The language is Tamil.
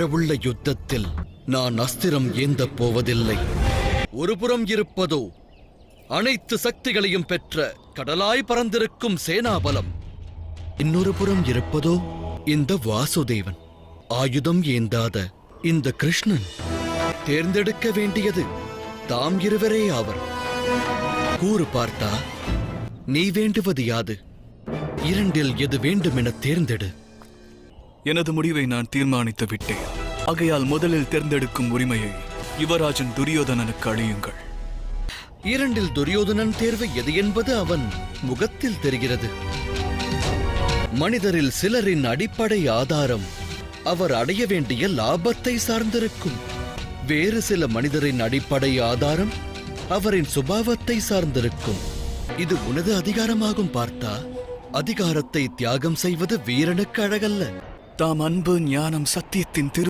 உள்ள யுத்தத்தில் நான் அஸ்திரம் ஏந்தப் போவதில்லை. ஒருபுறம் இருப்பதோ அனைத்து சக்திகளையும் பெற்ற கடலாய் பறந்திருக்கும் சேனாபலம். இன்னொரு புறம் இருப்பதோ இந்த வாசுதேவன். ஆயுதம் ஏந்தாத இந்த கிருஷ்ணன். தேர்ந்தெடுக்க வேண்டியது தாம் இருவரே ஆவர். கூறு பார்த்தா நீ வேண்டுவது யாது? இரண்டில் எது வேண்டுமென தேர்ந்தெடு. எனது முடிவை நான் தீர்மானித்து விட்டேன். ஆகையால் முதலில் தேர்ந்தெடுக்கும் உரிமையை யுவராஜன் துரியோதனனுக்கு அழியுங்கள் இரண்டில் துரியோதனன் தேர்வு எது என்பது அவன் முகத்தில் தெரிகிறது. மனிதரில் சிலரின் அடிப்படை ஆதாரம் அவர் அடைய வேண்டிய லாபத்தை சார்ந்திருக்கும். வேறு சில மனிதரின் அடிப்படை ஆதாரம் அவரின் சுபாவத்தை சார்ந்திருக்கும். இது உனது அதிகாரமாகும் பார்த்தா அதிகாரத்தை தியாகம் செய்வது வீரனுக்கு அழகல்ல. தாம் அன்பு ஞானம் சத்தியத்தின் திரு